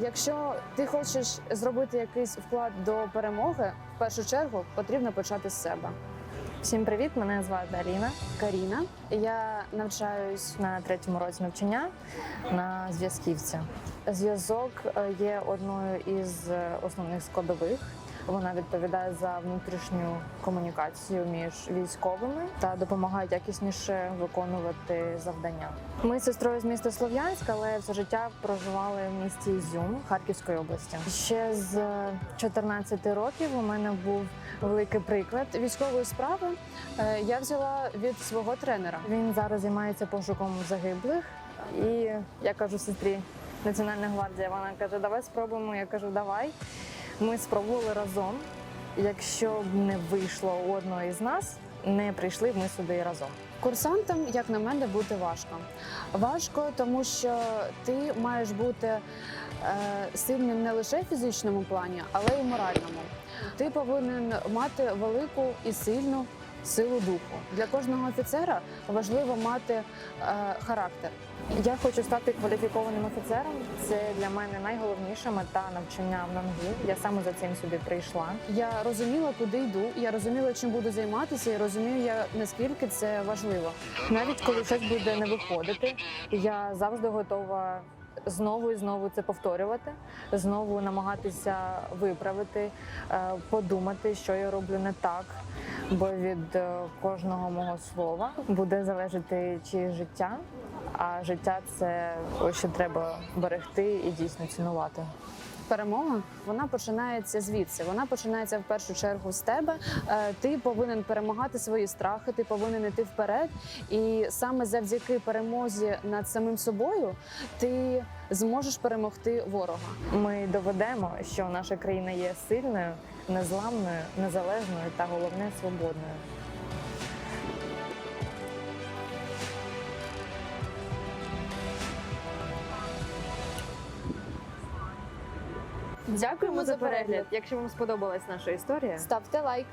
Якщо ти хочеш зробити якийсь вклад до перемоги, в першу чергу потрібно почати з себе. Всім привіт! Мене звати Аліна. Каріна, я навчаюсь На третьому році навчання на зв'язківця. Зв'язок е, є одною із е, основних складових. Вона відповідає за внутрішню комунікацію між військовими та допомагає якісніше виконувати завдання. Ми з сестрою з міста Слов'янськ, але все життя проживали в місті Ізюм Харківської області. Ще з 14 років у мене був великий приклад. військової справи. е, Я взяла від свого тренера. Він зараз займається пошуком загиблих, і я кажу сестрі Національна гвардія. Вона каже: Давай спробуємо. Я кажу, давай. Ми спробували разом. Якщо б не вийшло у одного із нас, не прийшли б ми сюди разом. Курсантам, як на мене, бути важко. Важко, тому що ти маєш бути е, сильним не лише в фізичному плані, але й моральному. Ти повинен мати велику і сильну силу духу. Для кожного офіцера важливо мати е, характер. Я хочу стати кваліфікованим офіцером. Це для мене найголовніша мета навчання в НАНГУ. Я саме за цим сюди прийшла. Я розуміла, куди йду, я розуміла, чим буду займатися, і розумію, я наскільки це важливо. Навіть коли щось буде не виходити, я завжди готова знову і знову це повторювати, знову намагатися виправити, е, подумати, що я роблю не так. Бо від е, кожного мого слова буде залежати чиє життя. А життя це ось що треба берегти і дійсно цінувати. Перемога вона починається звідси. Вона починається в першу чергу з тебе. Е, Ти повинен перемагати свої страхи, ти повинен йти вперед. І саме завдяки перемозі над самим собою ти зможеш перемогти ворога. Ми доведемо, що наша країна є сильною, незламною, незалежною та головне свободною. Дякуємо за перегляд. Якщо вам сподобалась наша історія, Ставте лайк.